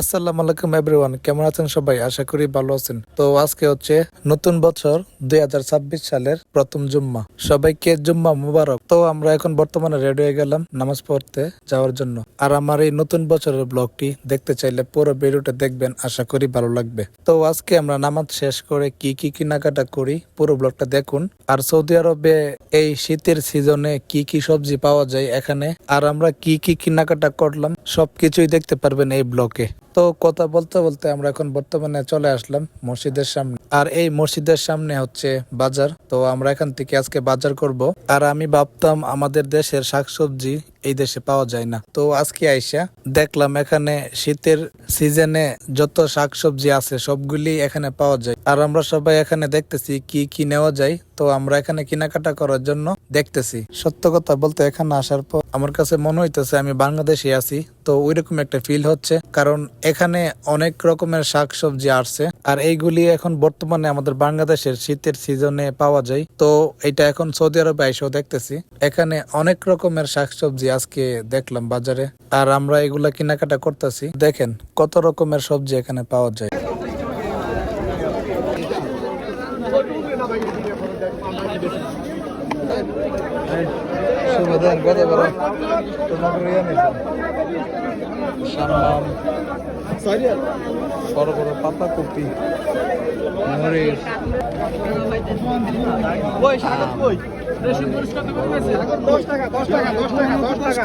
আসসালামু আলাইকুম এভরিওয়ান, কেমন আছেন সবাই? আশা করি ভালো আছেন। তো আজকে হচ্ছে নতুন বছর দুই হাজার ছাব্বিশ সালের প্রথম জুম্মা। সবাইকে জুম্মা মুবারক। তো আমরা এখন বর্তমানে রেডি হয়ে গেলাম নামাজ পড়তে যাওয়ার জন্য। আর আমার এই নতুন বছরের ব্লগটি দেখতে চাইলে পুরো ভিডিওটা দেখবেন, আশা করি ভালো লাগবে। তো আজকে আমরা নামাজ শেষ করে কি কি কেনাকাটা করি, পুরো ব্লগটা দেখুন। আর সৌদি আরবে এই শীতের সিজনে কি কি সবজি পাওয়া যায় এখানে, আর আমরা কি কি কেনাকাটা করলাম, সবকিছুই দেখতে পারবেন এই ব্লকে তো কথা বলতে বলতে আমরা এখন বর্তমানে চলে আসলাম মসজিদের সামনে। আর এই মসজিদের সামনে হচ্ছে বাজার। তো আমরা এখান থেকে আজকে বাজার করব। আর আমি ভাবতাম আমাদের দেশের শাকসবজি এই দেশে পাওয়া যায় না। তো আজকে আইসা দেখলাম এখানে শীতের সিজনে যত শাকসবজি আছে সবগুলি এখানে পাওয়া যায়। আর আমরা সবাই এখানে দেখতেছি কি কি নেওয়া যায়। তো আমরা এখানে কেনাকাটা করার জন্য দেখতেছি। সত্য কথা বলতে এখানে আসার পর আমার কাছে মনে হইতেছে আমি বাংলাদেশে আছি, তো ওইরকম একটা ফিল হচ্ছে। কারণ এখানে অনেক রকমের শাকসবজি আসছে, আর এইগুলি এখন বর্তমানে আমাদের বাংলাদেশের শীতের সিজনে পাওয়া যায়। তো এটা এখন সৌদি আরবে এসেও দেখতেছি। এখানে অনেক রকমের শাকসবজি আজকে দেখলাম বাজারে, আর আমরা এগুলা কেনাকাটা করতেছি। দেখেন কত রকমের সবজি এখানে পাওয়া যায়। সুবিধার কথা বলো তোমাকে সামলাম বড় বড় পাতা কপি মরিচ দশ টাকা এটা দশ টাকা তিরিশে টাকা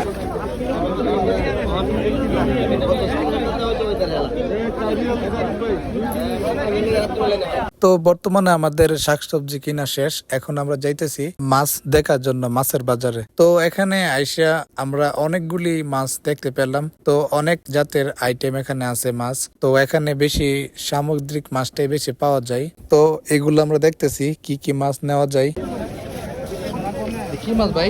তো বর্তমানে আমাদের শাকসবজি কিনা শেষ। এখন আমরা যাইতেছি মাছ দেখার জন্য, মাছের বাজারে। তো এখানে আইসা আমরা অনেকগুলি মাছ দেখতে পেলাম। তো অনেক জাতের আইটেম এখানে আছে মাছ। তো এখানে বেশি সামুদ্রিক মাছটাই বেশি পাওয়া যায়। তো এগুলো আমরা দেখতেছি, কি কি মাছ নেওয়া যায়। কি মাছ ভাই?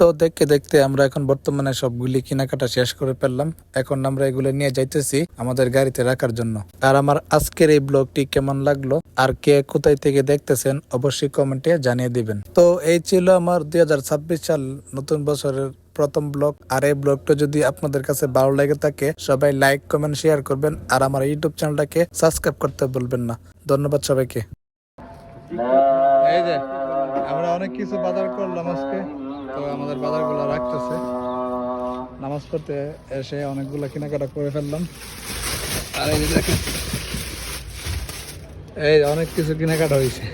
তো দেখতে দেখতে আমরা এখন বর্তমানে সবগুলি কেনাকাটা শেষ করে ফেললাম। এখন আমরা এগুলো নিয়ে যাইতেছি আমাদের গাড়িতে রাখার জন্য। আর আমার আজকের এই ব্লগটি কেমন লাগল আর কে কোথায় থেকে দেখতেছেন অবশ্যই কমেন্টে জানিয়ে দিবেন। তো এই ছিল আমার দুই হাজার ছাব্বিশ সাল নতুন বছরের প্রথম ব্লগ। আর এই ব্লগটা যদি আপনাদের কাছে ভালো লেগে থাকে, সবাই লাইক, কমেন্ট, শেয়ার করবেন। আর আমার ইউটিউব চ্যানেলটাকে সাবস্ক্রাইব করতে বলবেন না। ধন্যবাদ সবাইকে। এই যে, আমরা অনেক কিছু বাজার করলাম আজকে। তো আমাদের বাজারগুলো রাখতেছে। নামাজ পড়তে এসে অনেকগুলো কেনাকাটা করে ফেললাম। আর এই যে দেখেন, এই অনেক কিছু কেনাকাটা হয়েছে।